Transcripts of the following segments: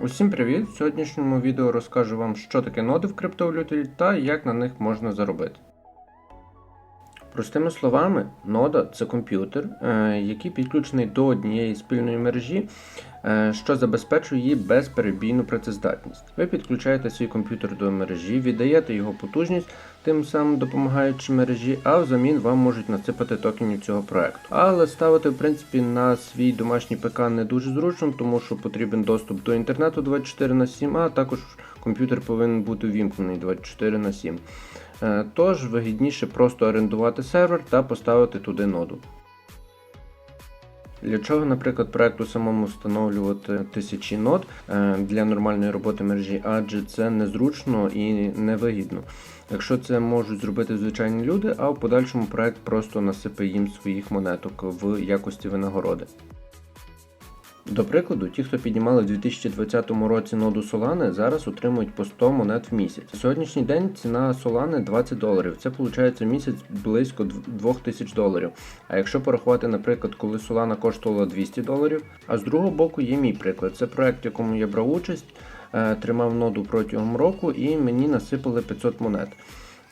Усім привіт! В сьогоднішньому відео розкажу вам, що таке ноди в криптовалюті та як на них можна заробити. Простими словами, нода це комп'ютер, е, який підключений до однієї спільної мережі, е, що забезпечує її безперебійну працездатність. Ви підключаєте свій комп'ютер до мережі, віддаєте його потужність, тим самим допомагаючи мережі, а взамін вам можуть насипати токенів цього проекту. Але ставити в принципі на свій домашній ПК не дуже зручно, тому що потрібен доступ до інтернету 24 на 7, а також комп'ютер повинен бути увімкнений 24 на 7. Е, Тож вигідніше просто орендувати сервер та поставити туди ноду. Для чого, наприклад, проекту самому встановлювати тисячі нод е, для нормальної роботи мережі, адже це незручно і невигідно. Якщо це можуть зробити звичайні люди, а в подальшому проект просто насипе їм своїх монеток в якості винагороди. До прикладу, ті, хто піднімали в 2020 році ноду Solana, зараз отримують по 100 монет в місяць. На сьогоднішній день ціна Solana 20 доларів. Це виходить місяць близько 2000 доларів. А якщо порахувати, наприклад, коли Solana коштувала 200 доларів. А з другого боку є мій приклад. Це проект, в якому я брав участь, е, тримав ноду протягом року і мені насипали 500 монет.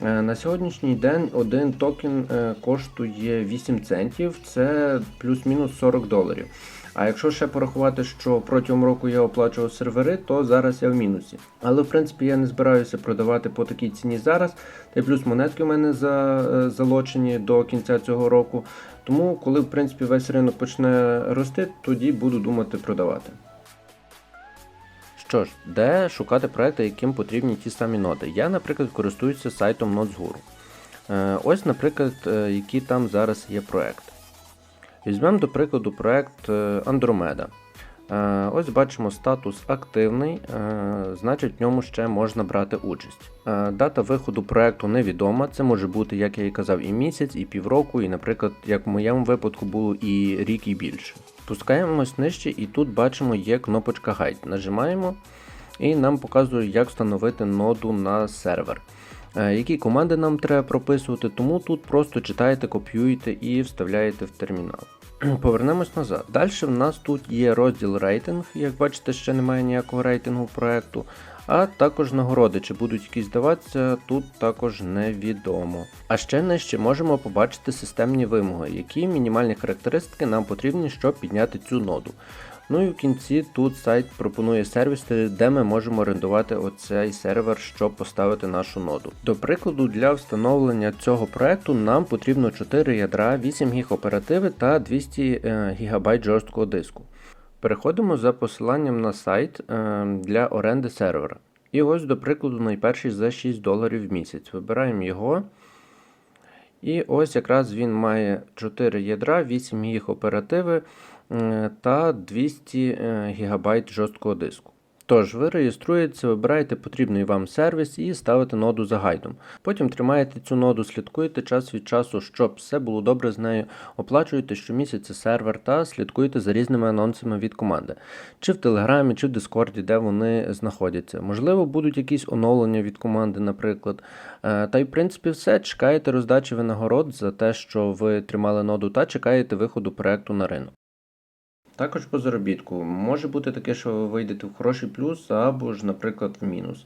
Е, На сьогоднішній день один токен е, коштує 8 центів, це плюс-мінус 40 доларів. А якщо ще порахувати, що протягом року я оплачував сервери, то зараз я в мінусі. Але в принципі я не збираюся продавати по такій ціні зараз. Та й плюс монетки у мене за, е, залочені до кінця цього року. Тому, коли в принципі весь ринок почне рости, тоді буду думати продавати. Що ж, де шукати проекти, яким потрібні ті самі ноди? Я, наприклад, користуюся сайтом NotesGuru. Е, Ось, наприклад, е, який там зараз є проект. Візьмемо до прикладу проект е, Andromeda. Е, Ось бачимо статус активний, е, значить в ньому ще можна брати участь. Дата виходу проекту невідома, це може бути, як я і казав, і місяць, і півроку, і, наприклад, як в моєму випадку було і рік, і більше. Спускаємось нижче, і тут бачимо є кнопочка Guide. Нажимаємо, і нам показує, як встановити ноду на сервер. Е, Які команди нам треба прописувати, тому тут просто читаєте, копіюєте і вставляєте в термінал. Повернемось назад. Далі в нас тут є розділ рейтинг, як бачите, ще немає ніякого рейтингу проекту. А також нагороди, чи будуть якісь даватися, тут також невідомо. А ще нижче можемо побачити системні вимоги, які мінімальні характеристики нам потрібні, щоб підняти цю ноду. Ну і в кінці тут сайт пропонує сервіси, де ми можемо орендувати оцей сервер, щоб поставити нашу ноду. До прикладу, для встановлення цього проекту нам потрібно 4 ядра, 8 ГБ оперативи та 200 ГБ жорсткого диску. Переходимо за посиланням на сайт е, для оренди сервера. І ось, до прикладу, найперший за 6 доларів в місяць. Вибираємо його. І ось якраз він має 4 ядра, 8 їх оперативи е, та 200 ГБ жорсткого диску. Тож, ви реєструєтеся, вибираєте потрібний вам сервіс і ставите ноду за гайдом. Потім тримаєте цю ноду, слідкуєте час від часу, щоб все було добре з нею, оплачуєте щомісяця сервер та слідкуєте за різними анонсами від команди. Чи в Телеграмі, чи в Дискорді, де вони знаходяться. Можливо, будуть якісь оновлення від команди, наприклад. Е, Та й в принципі все. Чекаєте роздачі винагород за те, що ви тримали ноду, та чекаєте виходу проекту на ринок. Також по заробітку. Може бути таке, що ви вийдете в хороший плюс, або ж, наприклад, в мінус,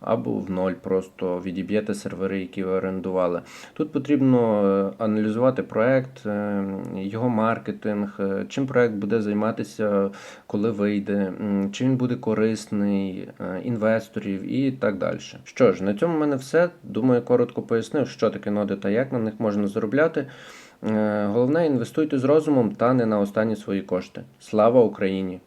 або в ноль, просто відіб'єте сервери, які ви орендували. Тут потрібно е, аналізувати проект, е, його маркетинг, е, чим проект буде займатися, коли вийде, чи він буде корисний, інвесторів і так далі. Що ж, на цьому в мене все. Думаю, коротко пояснив, що таке ноди та як на них можна заробляти. Головне, інвестуйте з розумом та не на останні свої кошти. Слава Україні!